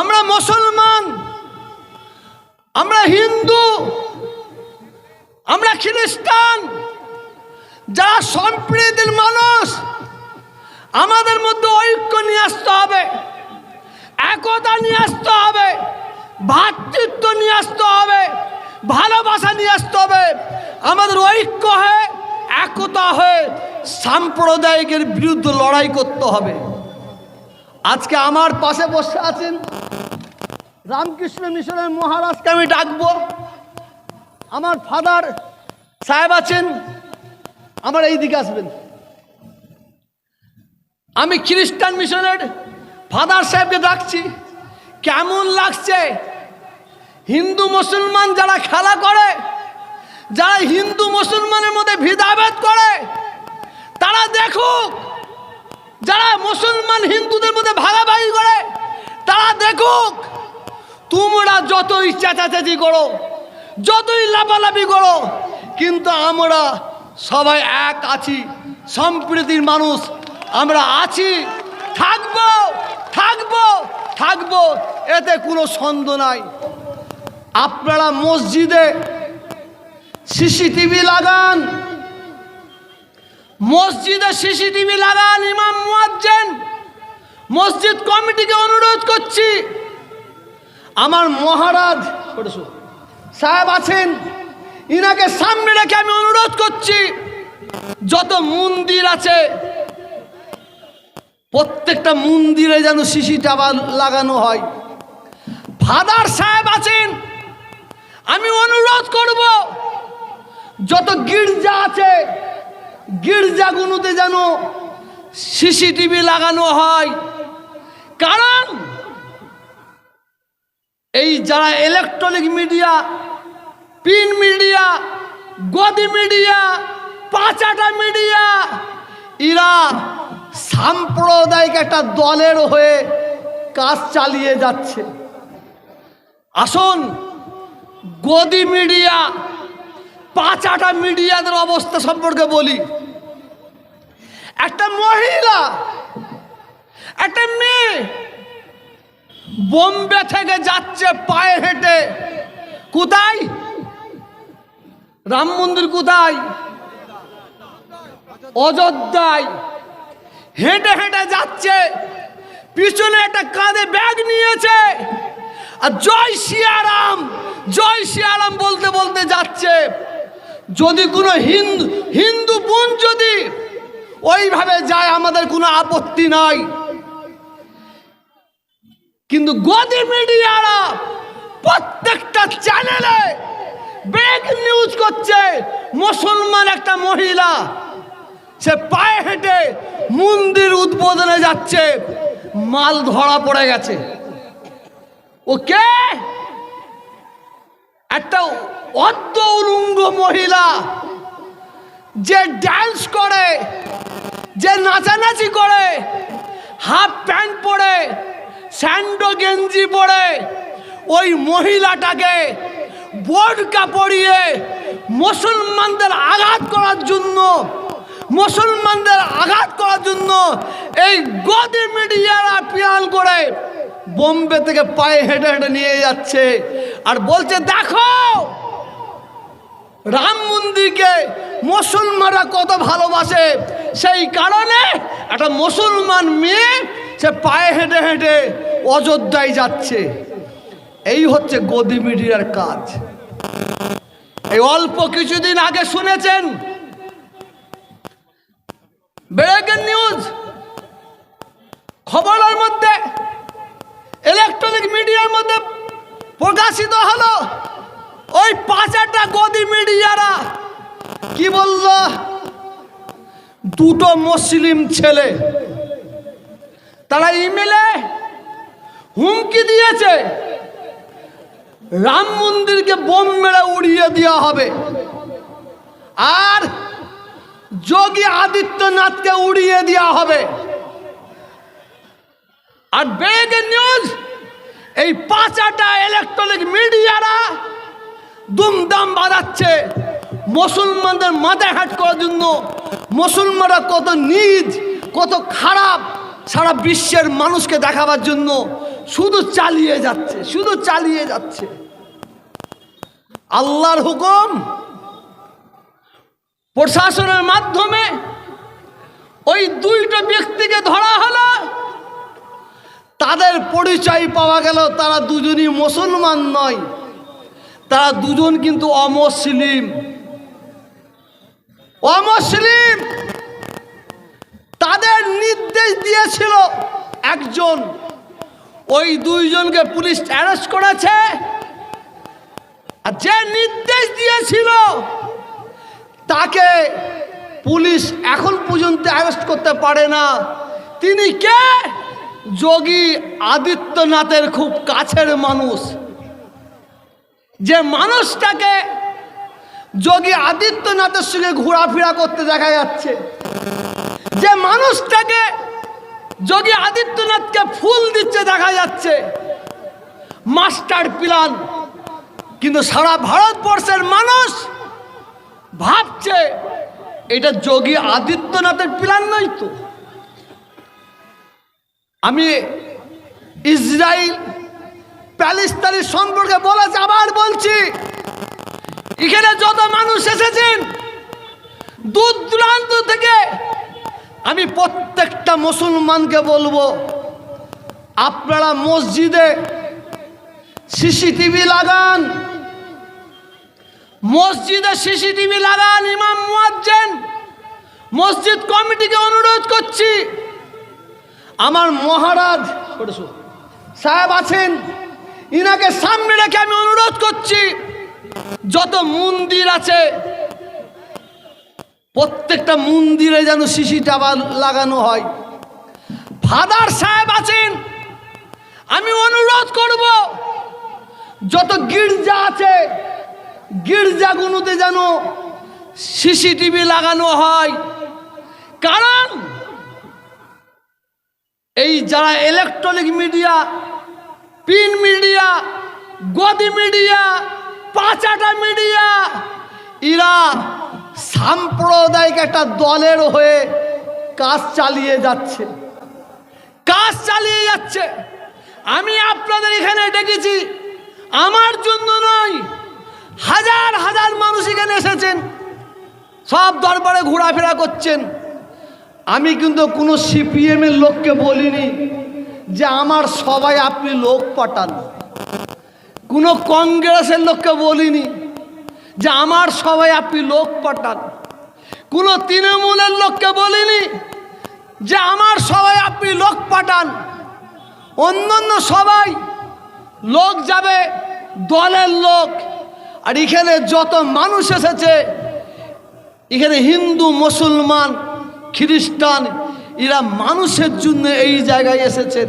আমরা মুসলমান, আমরা হিন্দু, আমরা খ্রিস্টান, যারা সম্প্রীতির মানুষ, আমাদের মধ্যে ঐক্য নিয়ে আসতে হবে, একতা নিয়ে আসতে হবে ভ্রাতৃত্ব নিয়ে আসতে হবে, ভালোবাসা নিয়ে আসতে হবে। আমাদের ঐক্য হয়ে, একতা হয়ে সাম্প্রদায়িকের বিরুদ্ধে লড়াই করতে হবে। আজকে আমার পাশে বসে আছেন রামকৃষ্ণ মিশনের মহারাজকে আমি ডাকবো। আমার ফাদার সাহেব আছেন, আমার এই দিকে আসবেন। আমি খ্রিস্টান মিশনের ফাদার সাহেবকে ডাকছি। কেমন লাগছে? হিন্দু মুসলমান যারা খেলা করে, যারা হিন্দু মুসলমানের মধ্যে ভেদাভেদ করে, তারা দেখুক, যারা মুসলমান হিন্দুদের মধ্যে ভাগাভাগি করে তোমরা যতই চেঁচাচেঁচি করো, যতই লাফালাফি করো, কিন্তু আমরা সবাই এক আছি, সম্প্রীতির মানুষ। আমরা আছি, থাকব থাকব থাকব, এতে কোনো সন্দেহ নাই। আপনারা মসজিদে সিসিটিভি লাগান। মসজিদে সিসিটিভি লাগান ইমাম মুয়াজ্জেন। মসজিদ কমিটিকে অনুরোধ করছি আমার মহারাজ, সাহেব আছেন, ইনাকে সামনে রেখে আমি অনুরোধ করছি, যত মন্দির আছে, প্রত্যেকটা মন্দিরে যেন সিসিটা লাগানো হয়। ফাদার সাহেব আছেন, আমি অনুরোধ করব, যত গির্জা আছে, গির্জাগুলোতে যেন সিসিটিভি লাগানো হয়। কারণ এই যারা electronic media print media godi media পাঁচাটা media এরা সাম্প্রদায়িক একটা দলের হয়ে কাজ চালিয়ে যাচ্ছে। আসুন, গদি মিডিয়া পাঁচাটা মিডিয়াদের অবস্থা সম্পর্কে বলি। একটা মহিলা, একটা মেয়ে বোম্বে থেকে যাচ্ছে পায়ে হেঁটে। কোথায়? রাম মন্দির কোথায়? অযোধ্যায়। হেঁটে হেঁটে যাচ্ছে। পিছনে একটা কাঁধে ব্যাগ নিয়েছে। আর জয় শিয়ারাম জয় শিয়ারাম বলতে বলতে যাচ্ছে। যদি কোনো হিন্দু হিন্দু বোন যদি ওইভাবে যায়, আমাদের কোনো আপত্তি নাই। কিন্তু গদি মিডিয়ারা প্রত্যেকটা চ্যানেলে ব্রেক নিউজ করছে। মুসলমান একটা মহিলা, সে পায়ে হেঁটে মন্দির উদ্বোধনে যাচ্ছে, মাল ধরা পড়ে গেছে। ও কে? একটা অর্ধ উলঙ্গ মহিলা, যে ড্যান্স করে, যে নাচানাচি করে, হাফ প্যান্ট পরে স্যান্ডো গেঞ্জি পরে ওই মহিলাটাকে বোরকা পরিয়ে মুসলমানদের আঘাত করার জন্য, মুসলমানদের আঘাত করার জন্য এই গদি মিডিয়ারা পিয়ান করে বোম্বে থেকে পায়ে হেঁটে হেঁটে নিয়ে যাচ্ছে আর বলছে, দেখো, রাম মন্দিরকে মুসলমানরা কত ভালোবাসে। সেই কারণে একটা মুসলমান মেয়ে সে পায়ে হেঁটে হেঁটে অযোধ্যায় যাচ্ছে। এই হচ্ছে গদি মিডিয়ার কাজ। এই অল্প কিছুদিন আগে শুনেছেন? Breaking news. খবরের মধ্যে ইলেকট্রনিক মিডিয়ার মধ্যে প্রকাশিত হলো, ওই পাঁচাটা গদি মিডিয়ারা। কি বলল? দুটো মুসলিম ছেলে তারা ইমেলে হুমকি দিয়েছে। রাম মন্দিরকে বোম মেরে উড়িয়ে দেওয়া হবে। আর যোগী আদিত্যনাথকে উড়িয়ে দেওয়া হবে। আর ব্রেকিং নিউজ এই পাঁচাটা ইলেকট্রনিক মিডিয়ারা দুমদাম বাজাচ্ছে। মুসলমানদের মাথায় হাট করার জন্য মুসলমানরা কত নিজ, কত খারাপ সারা বিশ্বের মানুষকে দেখাবার জন্য শুধু চালিয়ে যাচ্ছে, শুধু চালিয়ে যাচ্ছে। আল্লাহর হুকুম প্রশাসনের মাধ্যমে ওই দুইটা ব্যক্তিকে ধরা হলো। তাদের পরিচয় পাওয়া গেল, তারা দুজনই মুসলমান নয়। তারা দুজন কিন্তু অমুসলিম। অমুসলিম! তাদের নির্দেশ দিয়েছিল একজন। ওই দুইজনকে পুলিশ অ্যারেস্ট করেছে। আর যে নির্দেশ দিয়েছিল, তাকে পুলিশ এখন পর্যন্ত অ্যারেস্ট করতে পারে না। তিনি কে? যোগী আদিত্যনাথের খুব কাছের মানুষ। যে মানুষটাকে যোগী আদিত্যনাথের সঙ্গে ঘোরাফেরা করতে দেখা যাচ্ছে। যে মানুষটাকে যোগী আদিত্যনাথকে ফুল দিচ্ছে, দেখা যাচ্ছে। মাস্টার প্ল্যান কিন্তু সারা ভারতবর্ষের মানুষ ভাবছে, এটা যোগী আদিত্যনাথের প্ল্যান নয় তো? আমি ইসরায়েল প্যালেস্তানের সম্পর্কে বলেছে আবার বলছি, এখানে যত মানুষ এসেছেন দূর দূরান্ত থেকে আমি প্রত্যেকটা মুসলমানকে বলব, আপনারা মসজিদে সিসিটিভি লাগান, মসজিদে সিসিটিভি লাগান, ইমাম মুয়াজ্জেন, মসজিদ কমিটিকে অনুরোধ করছি। আমার মহারাজ, সাহেব আছেন, ইনাকে সামনে রেখে আমি অনুরোধ করছি, যত মন্দির আছে প্রত্যেকটা মন্দিরে যেন সিসিটাবা লাগানো হয়। ফাদার সাহেব আছেন। আমি অনুরোধ করব, যত গির্জা আছে, গির্জাগুলোতে যেন সিসিটিভি লাগানো হয়। কারণ এই যারা electronic media print media godi media পাঁচাটা media এরা সাম্প্রদায়িক একটা দলের হয়ে কাজ চালিয়ে যাচ্ছে। কাজ চালিয়ে যাচ্ছে। আমি আপনাদের এখানে ডেকেছি। আমার জন্য নয়, হাজার হাজার মানুষ এখানে এসেছেন। সব দরবারে ঘোরাফেরা করছেন। আমি কিন্তু কোনো সিপিএমের লোককে বলিনি যে আমার সবাই আপনি লোক পাঠান। কোনো কংগ্রেসের লোককে বলিনি যে আমার সবাই আপনি লোক পাঠান। কোনো তৃণমূলের লোককে বলিনি যে আমার সবাই আপনি লোক পাঠান। অন্যান্য সবাই লোক যাবে, দলের লোক। আর এখানে যত মানুষ এসেছে, এখানে হিন্দু, মুসলমান, খ্রিস্টান, এরা মানুষের জন্য এই জায়গায় এসেছেন।